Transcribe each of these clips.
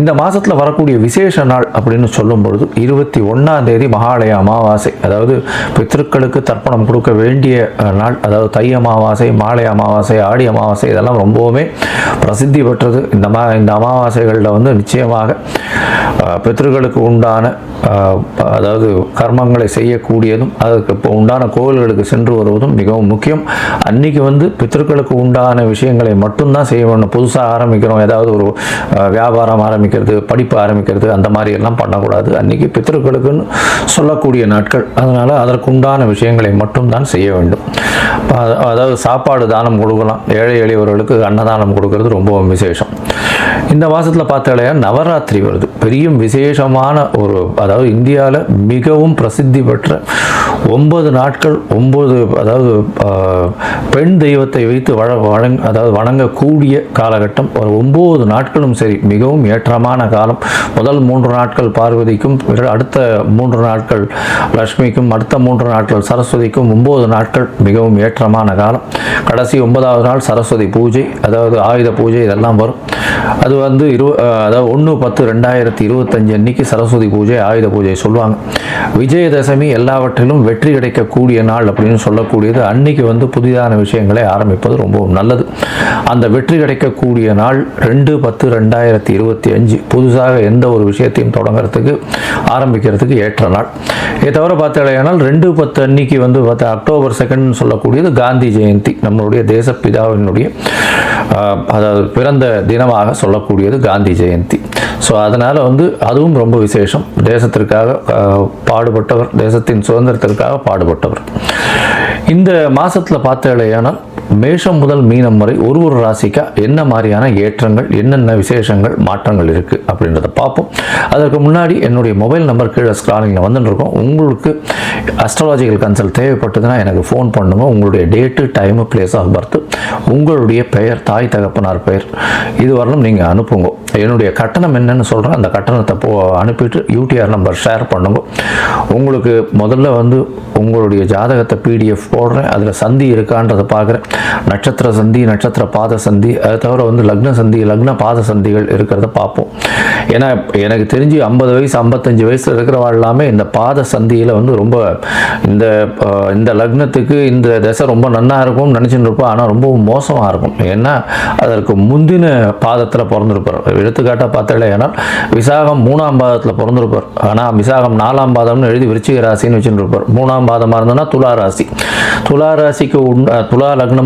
இந்த மாதத்தில் வரக்கூடிய விசேஷ நாள் அப்படின்னு சொல்லும் பொழுது இருபத்தி ஒன்றாம் தேதி மகாலய அமாவாசை. அதாவது பித்திருக்களுக்கு தர்ப்பணம் கொடுக்க வேண்டிய நாள். அதாவது தை அமாவாசை மாலை அமாவாசை ஆடி அமாவாசை இதெல்லாம் ரொம்பவுமே பிரசித்தி பெற்றது. இந்த மா இந்த அமாவாசைகளில் வந்து நிச்சயமாக பித்திருக்களுக்கு பித்ருக்களுக்கு உண்டான அதாவது கர்மங்களை செய்யக்கூடியதும் அதுக்கு இப்போ உண்டான கோவில்களுக்கு சென்று வருவதும் மிகவும் முக்கியம். அன்னைக்கு வந்து பித்ருக்களுக்கு உண்டான விஷயங்களை மட்டும்தான் செய்ய வேண்டும் புதுசாக ஆரம்பிக்கிறோம். ஏதாவது ஒரு வியாபாரம் ஆரம்பி ஆரம்பிக்கிறது படிப்பு ஆரம்பிக்கிறது அந்த மாதிரி எல்லாம் பண்ணக்கூடாது. அன்னைக்கு பித்தர்களுக்குன்னு சொல்லக்கூடிய நாட்கள். அதனால் அதற்குண்டான விஷயங்களை மட்டும்தான் செய்ய வேண்டும். அதாவது சாப்பாடு தானம் கொடுக்கலாம். ஏழை எளியவர்களுக்கு அன்னதானம் கொடுக்கறது ரொம்பவும் விசேஷம். இந்த மாதத்தில் பார்த்தாலே நவராத்திரி வருது. பெரிய விசேஷமான ஒரு அதாவது இந்தியாவில் மிகவும் பிரசித்தி பெற்ற ஒன்பது நாட்கள் ஒன்பது அதாவது பெண் தெய்வத்தை வைத்து வழ வழங் அதாவது வணங்கக்கூடிய காலகட்டம். ஒரு ஒம்பது நாட்களும் சரி மிகவும் ஏற்ற ஏற்றமான காலம். முதல் மூன்று நாட்கள் பார்வதிக்கும் அடுத்த மூன்று நாட்கள் லக்ஷ்மிக்கும் அடுத்த மூன்று நாட்கள் சரஸ்வதிக்கும் ஒம்பது நாட்கள் மிகவும் ஏற்றமான காலம். கடைசி ஒன்பதாவது நாள் சரஸ்வதி பூஜை அதாவது ஆயுத பூஜை இதெல்லாம் வரும். அது வந்து இரு அதாவது ஒன்று பத்து ரெண்டாயிரத்தி இருபத்தஞ்சு அன்னைக்கு சரஸ்வதி பூஜை ஆயுத பூஜை சொல்லுவாங்க. விஜயதசமி எல்லாவற்றிலும் வெற்றி கிடைக்கக்கூடிய நாள் அப்படின்னு சொல்லக்கூடியது. அன்னைக்கு வந்து புதிதான விஷயங்களை ஆரம்பிப்பது ரொம்பவும் நல்லது. அந்த வெற்றி கிடைக்கக்கூடிய நாள் ரெண்டு பத்து ரெண்டாயிரத்தி இருபத்தி அஞ்சு புதுசாக எந்த ஒரு விஷயத்தையும் தொடங்குறதுக்கு ஆரம்பிக்கிறதுக்கு ஏற்ற நாள். இதை தவிர பார்த்தாலேயானால் ரெண்டு பத்து அன்னைக்கு வந்து பார்த்தா அக்டோபர் செகண்ட் சொல்லக்கூடியது காந்தி ஜெயந்தி. நம்மளுடைய தேசப்பிதாவினுடைய அதாவது பிறந்த தினமாக சொல்லக்கூடியது காந்தி ஜெயந்தி. ஸோ அதனால் வந்து அதுவும் ரொம்ப விசேஷம். தேசத்திற்காக பாடுபட்டவர் தேசத்தின் சுதந்திரத்திற்காக பாடுபட்டவர். இந்த மாதத்தில் பார்த்தாலேயானால் மேஷம் முதல் மீனம் வரை ஒரு ஒரு ராசிக்கா என்ன மாதிரியான ஏற்றங்கள் என்னென்ன விசேஷங்கள் மாற்றங்கள் இருக்குது அப்படின்றத பார்ப்போம். அதற்கு முன்னாடி என்னுடைய மொபைல் நம்பர் கீழே ஸ்க்ராலிங்கில் வந்துட்டு உங்களுக்கு அஸ்ட்ராலஜிக்கல் கன்சல்ட் தேவைப்பட்டதுன்னா எனக்கு ஃபோன் பண்ணுங்க. உங்களுடைய date time place of birth உங்களுடைய பெயர் தாய் தகப்பனார் பெயர் இது வரலும் நீங்கள் அனுப்புங்க. என்னுடைய கட்டணம் என்னன்னு சொல்கிறேன் அந்த கட்டணத்தை போ அனுப்பிட்டு யூடிஆர் நம்பர் ஷேர் பண்ணுங்க. உங்களுக்கு முதல்ல வந்து உங்களுடைய ஜாதகத்தை பிடிஎஃப் போடுறேன். அதில் சந்தி இருக்கான்றதை பார்க்குறேன். நட்சத்திர சந்தி நட்சத்திர பாத சந்தி அதை தவிர வந்து லக்ன சந்தி லக்ன பாத சந்திகள் இருக்கிறத பார்ப்போம். ஏன்னா எனக்கு தெரிஞ்சு ஐம்பது வயசு ஐம்பத்தஞ்சு வயசில் இருக்கிறவா எல்லாமே இந்த பாத சந்தியில் வந்து ரொம்ப இந்த இந்த லக்னத்துக்கு இந்த தசை ரொம்ப நன்னா இருக்கும் நினச்சிட்டு இருப்போம் ஆனால் ரொம்ப மோசமாக இருக்கும். ஏன்னா அதற்கு முந்தின பாதத்தில் பிறந்திருப்பார். எடுத்துக்காட்டாக பார்த்தாலே ஏன்னா விசாகம் மூணாம் பாதத்தில் பிறந்திருப்பார். ஆனால் விசாகம் நாலாம் பாதம்னு எழுதி விருச்சிக ராசின்னு வச்சுட்டு இருப்பார். மூணாம் பாதமாக இருந்ததுன்னா துலா ராசி. துலா ராசிக்கு உண் துலா லக்னம்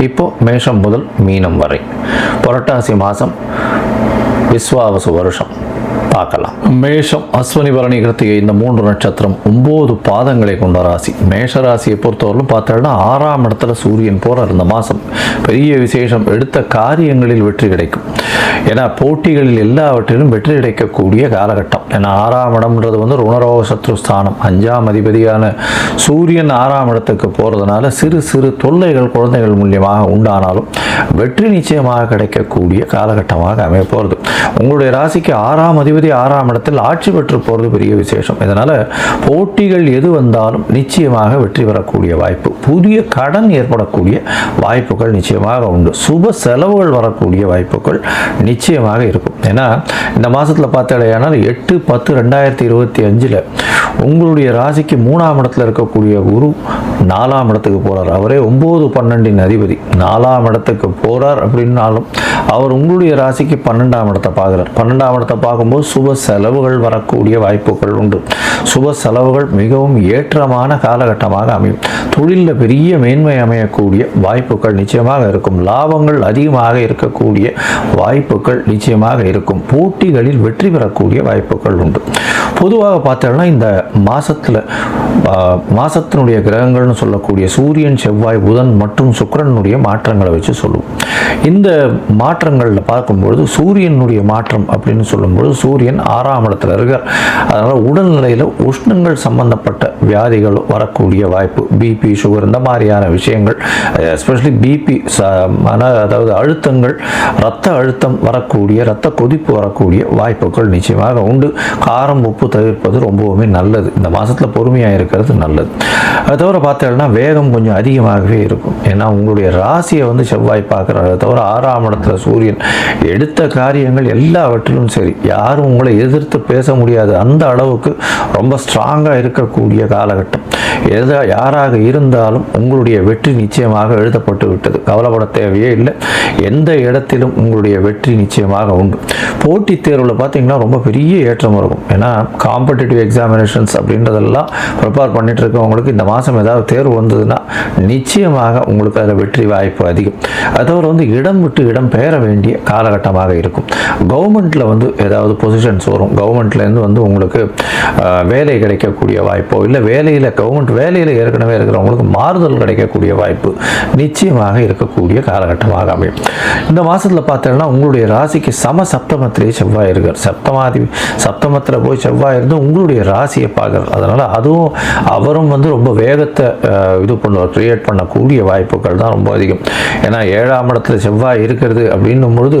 இப்போ மேஷம் முதல் மீனம் வரை. புரட்டாசி மாதம் விஸ்வாவசு வருஷம். பார்க்கலாம். மேஷம் அஸ்வினி பரணி கிருத்திகை இந்த மூன்று நட்சத்திரம் ஒம்பது பாதங்களை கொண்ட ராசி. மேஷ ராசியை பொறுத்தவரையிலும் பார்த்தோம்னா ஆறாம் இடத்துல சூரியன் போகிறார் இந்த மாதம் பெரிய விசேஷம். எடுத்த காரியங்களில் வெற்றி கிடைக்கும். ஏன்னா போட்டிகளில் எல்லாவற்றிலும் வெற்றி கிடைக்கக்கூடிய காலகட்டம். ஏன்னா ஆறாம் இடம்ன்றது வந்து ருணரோக சத்ருஸ்தானம் அஞ்சாம் அதிபதியான சூரியன் ஆறாம் இடத்துக்கு போகிறதுனால சிறு சிறு தொல்லைகள் குழந்தைகள் மூலியமாக உண்டானாலும் வெற்றி நிச்சயமாக கிடைக்கக்கூடிய காலகட்டமாக அமைய போகிறது உங்களுடைய ராசிக்கு ஆறாம் அதிபதி ஆறாம் இடத்தில் ஆட்சி பெற்று போகிறது பெரிய விசேஷம். இதனால் போட்டிகள் எது வந்தாலும் நிச்சயமாக வெற்றி பெறக்கூடிய வாய்ப்பு. புதிய கடன் ஏற்படக்கூடிய வாய்ப்புகள் நிச்சயமாக உண்டு. சுப செலவுகள் வரக்கூடிய வாய்ப்புகள் நிச்சயமாக இருக்கும். ஏன்னா இந்த மாதத்தில் பார்த்தாலேயானால் எட்டு பத்து ரெண்டாயிரத்தி இருபத்தி அஞ்சில் உங்களுடைய ராசிக்கு மூணாம் இடத்துல இருக்கக்கூடிய குரு நாலாம் இடத்துக்கு போகிறார் அவரே ஒம்பது பன்னெண்டின் அதிபதி. நாலாம் இடத்துக்கு போகிறார் அப்படின்னாலும் அவர் உங்களுடைய ராசிக்கு பன்னெண்டாம் இடத்தை பார்க்குறார். பன்னெண்டாம் இடத்தை பார்க்கும்போது சுப செலவுகள் வரக்கூடிய வாய்ப்புகள் உண்டு. சுப செலவுகள் மிகவும் ஏற்றமான காலகட்டமாக அமையும். தொழிலில் பெரிய மேன்மை அமையக்கூடிய வாய்ப்புகள் நிச்சயமாக இருக்கும். லாபங்கள் அதிகமாக இருக்கக்கூடிய வாய்ப்புகள் நிச்சயமாக இருக்கும். போட்டிகளில் வெற்றி பெறக்கூடிய வாய்ப்புகள் உண்டு. பொதுவாக பார்த்தோம்னா இந்த மாசத்துல மாதத்தினுடைய கிரகங்கள் கிரகங்கள்னு சொல்லக்கூடிய சூரியன் செவ்வாய் புதன் மற்றும் சுக்கரனுடைய மாற்றங்களை வச்சு சொல்லுவோம். இந்த மாற்றங்களில் பார்க்கும்பொழுது சூரியனுடைய மாற்றம் அப்படின்னு சொல்லும்பொழுது சூரியன் ஆறாம் இடத்துல இருக்கார். அதனால் உடல்நிலையில் உஷ்ணங்கள் சம்பந்தப்பட்ட வியாதிகள் வரக்கூடிய வாய்ப்பு பிபி சுகர் இந்த மாதிரியான விஷயங்கள் எஸ்பெஷலி பிபி மன அதாவது அழுத்தங்கள் ரத்த அழுத்தம் வரக்கூடிய ரத்த கொதிப்பு வரக்கூடிய வாய்ப்புகள் நிச்சயமாக உண்டு. காரம் உப்பு தவிர்ப்பது ரொம்பவுமே நல்லது. இந்த மாதத்தில் பொறுமையாக இருக்கிறது நல்லது. அது தவிர பார்த்தேன்னா வேகம் கொஞ்சம் அதிகமாகவே இருக்கும். ஏன்னா உங்களுடைய ராசியை வந்து செவ்வாய் பார்க்குறாரு தவிர ஆறாம் இடத்துல சூரியன் எடுத்த காரியங்கள் எல்லாவற்றிலும் சரி. யாரும் உங்களை எதிர்த்து பேச முடியாது. அந்த அளவுக்கு ரொம்ப ஸ்ட்ராங்காக இருக்கக்கூடிய காலகட்டம். எதா யாராக இருந்தாலும் உங்களுடைய வெற்றி நிச்சயமாக எழுதப்பட்டு விட்டது. கவலைப்பட தேவையே இல்லை. எந்த இடத்திலும் உங்களுடைய வெற்றி நிச்சயமாக உண்டு. போட்டித் தேர்வில் பார்த்தீங்கன்னா ரொம்ப பெரிய ஏற்றம் இருக்கும். ஏன்னா காம்படிட்டிவ் எக்ஸாமினேஷன்ஸ் அப்படின்றதெல்லாம் ப்ரிப்பேர் பண்ணிட்டு இருக்கவங்களுக்கு இந்த மாதம் ஏதாவது தேர்வு வந்ததுன்னா நிச்சயமாக உங்களுக்கு அதில் வெற்றி வாய்ப்பு அதிகம். அதோட வந்து இடம் விட்டு இடம் பெயர வேண்டிய காலகட்டமாக இருக்கும். கவர்மெண்ட்டில் வந்து ஏதாவது பொசிஷன்ஸ் வரும். கவர்மெண்ட்லேருந்து வந்து உங்களுக்கு வேலை கிடைக்கக்கூடிய வாய்ப்போ இல்லை வேலையில் கவர்மெண்ட் வேலையில் ஏற்கனவே இருக்கிறவங்களுக்கு மாறுதல் கிடைக்கக்கூடிய வாய்ப்பு நிச்சயமாக இருக்கக்கூடிய காலகட்டமாக அமையும். இந்த மாதத்தில் பார்த்தோம்னா உங்களுடைய ராசிக்கு சம சப்தமத்திலேயே செவ்வாய் இருக்கார். சப்தமாதி சப்தமத்தில் போய் செவ்வாய் இருந்து உங்களுடைய ராசியை பார்க்குறார். அதனால் அதுவும் அவரும் வந்து ரொம்ப வேகத்தை இது பண்ணுவார் கிரியேட் பண்ணக்கூடிய வாய்ப்புகள் தான் ரொம்ப அதிகம். ஏன்னா ஏழாம் இடத்துல செவ்வாய் இருக்கிறது அப்படின்னும் பொழுது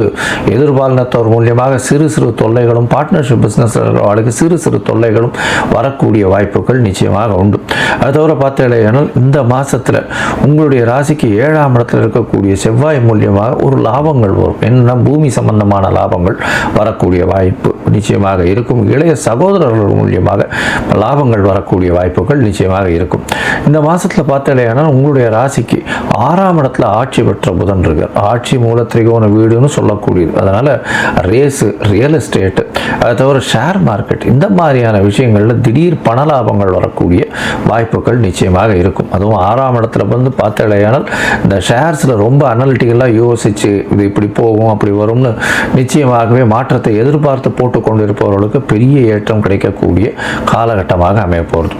எதிர்பாலினத்தோர் மூலியமாக சிறு சிறு தொல்லைகளும் பார்ட்னர்ஷிப் பிஸ்னஸ் இருக்கிறவர்களுக்கு சிறு சிறு தொல்லைகளும் வரக்கூடிய வாய்ப்புகள் நிச்சயமாக உண்டு. அது தவிர பார்த்தீங்கன்னா இந்த மாதத்தில் உங்களுடைய ராசிக்கு ஏழாம் இடத்தில் இருக்கக்கூடிய செவ்வாய் மூலியமாக ஒரு லாபங்கள் வரும். என்னென்னா பூமி சம்பந்தமான லாபங்கள் வரக்கூடிய வாய்ப்பு நிச்சயமாக இருக்கும். இளைய சகோதரர்கள் மூலியமாக லாபங்கள் வரக்கூடிய வாய்ப்புகள் நிச்சயமாக இருக்கும். இந்த மாதத்தில் பார்த்தாலேயானால் உங்களுடைய ராசிக்கு ஆறாம் இடத்துல ஆட்சி பெற்ற புதன் இருக்கார். ஆட்சி மூல திரிகோண வீடுன்னு சொல்லக்கூடியது. அதனால் ரேஸு ரியல் எஸ்டேட்டு அது தவிர ஷேர் மார்க்கெட் இந்த மாதிரியான விஷயங்களில் திடீர் பண லாபங்கள் வரக்கூடிய வாய்ப்புகள் நிச்சயமாக இருக்கும். அதுவும் ஆறாம் இடத்துல வந்து பார்த்தாலேயானால் இந்த ஷேர்ஸில் ரொம்ப அனலிட்டிக்கலாக யோசித்து இது இப்படி போகும் அப்படி வரும்னு நிச்சயமாகவே மாற்றத்தை எதிர்பார்த்து போட்டு கொண்டிருப்பவர்களுக்கு பெரிய ஏற்றம் கிடைக்கக்கூடிய காலகட்டமாக அமைய போகிறது.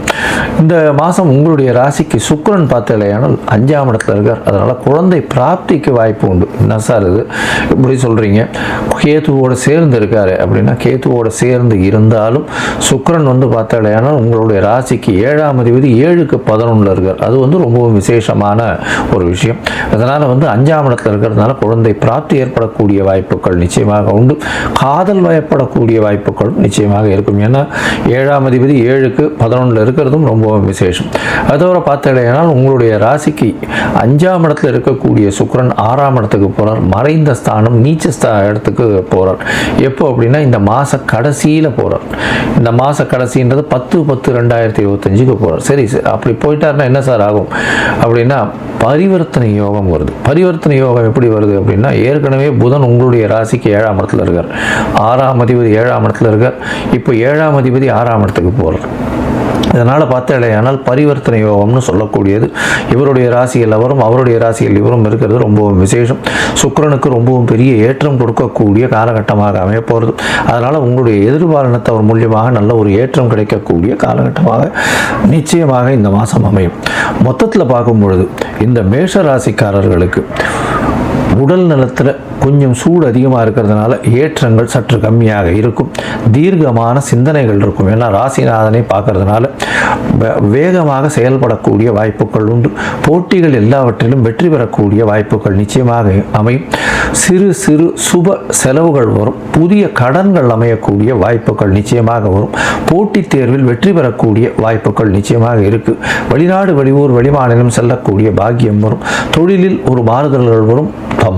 இந்த மாதம் உங்களுடைய ராசிக்கு சுக்கரன் பார்த்தாலேயானால் அஞ்சாம் இடத்துல இருக்கார். அதனால் குழந்தை பிராப்திக்கு வாய்ப்பு உண்டு. என்ன சார் இது? இப்படி சொல்கிறீங்க கேத்துவோடு சேர்ந்து இருக்காரு அப்படின்னா கேத்துவோடு சேர்ந்து இருந்தாலும் சுக்கரன் வந்து பார்த்தாலேயானால் உங்களுடைய ராசிக்கு ஏழாம் அதிபதி ஏழுக்கு பதினொன்றில் இருக்கார். அது வந்து ரொம்பவும் விசேஷமான ஒரு விஷயம். அதனால் வந்து அஞ்சாம் இடத்துல இருக்கிறதுனால குழந்தை பிராப்தி ஏற்படக்கூடிய வாய்ப்புகள் நிச்சயமாக உண்டு. காதல் வயப்படக்கூடிய வாய்ப்புகளும் நிச்சயமாக இருக்கும். ஏன்னா ஏழாம் அதிபதி ஏழுக்கு பதினொன்றில் இருக்கிறதும் ரொம்பவும் விசேஷம். அதோட பார்த்தீங்கன்னா உங்களுடைய ராசிக்கு அஞ்சாம் இடத்துல இருக்கக்கூடிய சுக்கிரன் ஆறாம் இடத்துக்கு போகிறார் மறைந்த ஸ்தானம் நீச்ச ஸ்தா இடத்துக்கு போகிறார் எப்போ அப்படின்னா இந்த மாத கடைசியில் போகிறார் இந்த மாத கடைசின்றது பத்து பத்து ரெண்டாயிரத்தி இருபத்தஞ்சுக்கு போகிறார் சரி சரி, அப்படி போயிட்டாருன்னா என்ன சார் ஆகும்? அப்படின்னா பரிவர்த்தனை யோகம் வருது. பரிவர்த்தனை யோகம் எப்படி வருது அப்படின்னா ஏற்கனவே புதன் உங்களுடைய ராசிக்கு ஏழாம் இடத்துல இருக்கார். ஆறாம் அதிபதி ஏழாம் இடத்துல இருக்கார். இப்போ ஏழாம் அதிபதி ஆறாம் இடத்துக்கு போகிறார் இதனால் பார்த்தாலேயானால் பரிவர்த்தனை யோகம்னு சொல்லக்கூடியது. இவருடைய ராசியில் அவரும் அவருடைய ராசியில் இவரும் இருக்கிறது ரொம்பவும் விசேஷம். சுக்கிரனுக்கு ரொம்பவும் பெரிய ஏற்றம் கொடுக்கக்கூடிய காலகட்டமாக அமையப்போகிறது அதனால் உங்களுடைய எதிர்பாலனத்தவர் மூலியமாக நல்ல ஒரு ஏற்றம் கிடைக்கக்கூடிய காலகட்டமாக நிச்சயமாக இந்த மாதம் அமையும். மொத்தத்தில் பார்க்கும் பொழுது இந்த மேஷ ராசிக்காரர்களுக்கு உடல் நலத்தில் கொஞ்சம் சூடு அதிகமாக இருக்கிறதுனால ஏற்றங்கள் சற்று கம்மியாக இருக்கும். தீர்க்கமான சிந்தனைகள் இருக்கும். ஏன்னா ராசிநாதனை பார்க்கறதுனால வேகமாக செயல்படக்கூடிய வாய்ப்புகள் உண்டு. போட்டிகள் எல்லாவற்றிலும் வெற்றி பெறக்கூடிய வாய்ப்புகள் நிச்சயமாக அமையும். சிறு சிறு சுப செலவுகள் வரும். புதிய கடன்கள் அமையக்கூடிய வாய்ப்புகள் நிச்சயமாக வரும். போட்டித் தேர்வில் வெற்றி பெறக்கூடிய வாய்ப்புகள் நிச்சயமாக இருக்கு. வெளிநாடு வெளியூர் வெளிமாநிலம் செல்லக்கூடிய பாக்கியம் வரும். தொழிலில் ஒரு மாறுதல்கள் வரும்.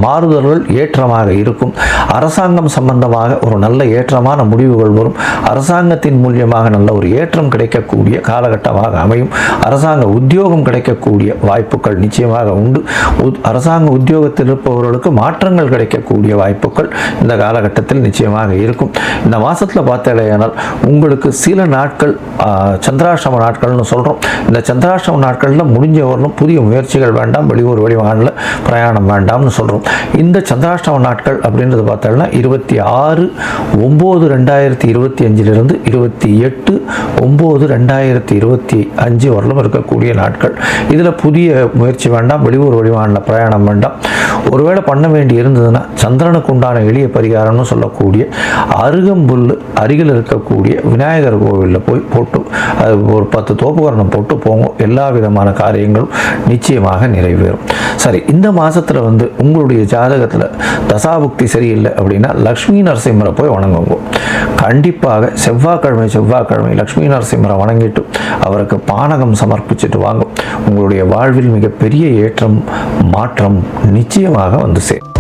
மாறுதல்கள் ஏற்றமாக இருக்கும். அரசாங்கம் சம்பந்தமாக ஒரு நல்ல ஏற்றமான முடிவுகள் வரும். அரசாங்கத்தின் மூலியமாக நல்ல ஒரு ஏற்றம் கிடைக்கக்கூடிய காலகட்டமாக அமையும். அரசாங்க உத்தியோகம் கிடைக்கக்கூடிய வாய்ப்புகள் நிச்சயமாக உண்டு. அரசாங்க உத்தியோகத்தில் இருப்பவர்களுக்கு மாற்றங்கள் கிடைக்கக்கூடிய வாய்ப்புகள் இந்த காலகட்டத்தில் நிச்சயமாக இருக்கும். இந்த மாதத்தில் பார்த்தேனால் உங்களுக்கு சில நாட்கள் சந்திராஷ்டம நாட்கள்னு சொல்கிறோம் இந்த சந்திராஷ்டம நாட்களில் முடிஞ்ச வரலும் புதிய முயற்சிகள் வேண்டாம் வெளியூர் வெளிமாநில பிரயாணம் வேண்டாம்னு சொல்கிறோம் இந்த சந்திராஷ்டம நாட்கள் அப்படின்றது பார்த்தோம்னா இருபத்தி ஆறு ஒம்பது ரெண்டாயிரத்தி இருபத்தி அஞ்சிலிருந்து இருபத்தி எட்டு ஒம்பது ரெண்டாயிரத்தி இருபத்தி அஞ்சு வரலும் இருக்கக்கூடிய நாட்கள். இதில் புதிய முயற்சி வேண்டாம் வெளியூர் வழிவான பிரயாணம் வேண்டாம். ஒருவேளை பண்ண வேண்டி இருந்ததுன்னா சந்திரனுக்கு உண்டான எளிய பரிகாரம்னு சொல்லக்கூடிய அருகம்புல் அருகில் இருக்கக்கூடிய விநாயகர் கோவிலில் போய் போட்டு அது ஒரு பத்து தோப்புகரணம் போட்டு போங்க. எல்லா விதமான காரியங்களும் நிச்சயமாக நிறைவேறும். சரி இந்த மாதத்தில் வந்து உங்களுடைய ஜாதகத்தில் தசாபுக்தி சரியில்லை அப்படின்னா லக்ஷ்மி நரசிம்மரை போய் வணங்குங்க. கண்டிப்பாக செவ்வாய்க்கிழமை செவ்வாய்க்கிழமை லக்ஷ்மி நரசிம்மரை வணங்கிட்டு அவருக்கு பானகம் சமர்ப்பிச்சுட்டு வாங்க. உங்களுடைய வாழ்வில் மிகப்பெரிய ஏற்றம் மாற்றம் நிச்சயமாக வந்து சேரும்.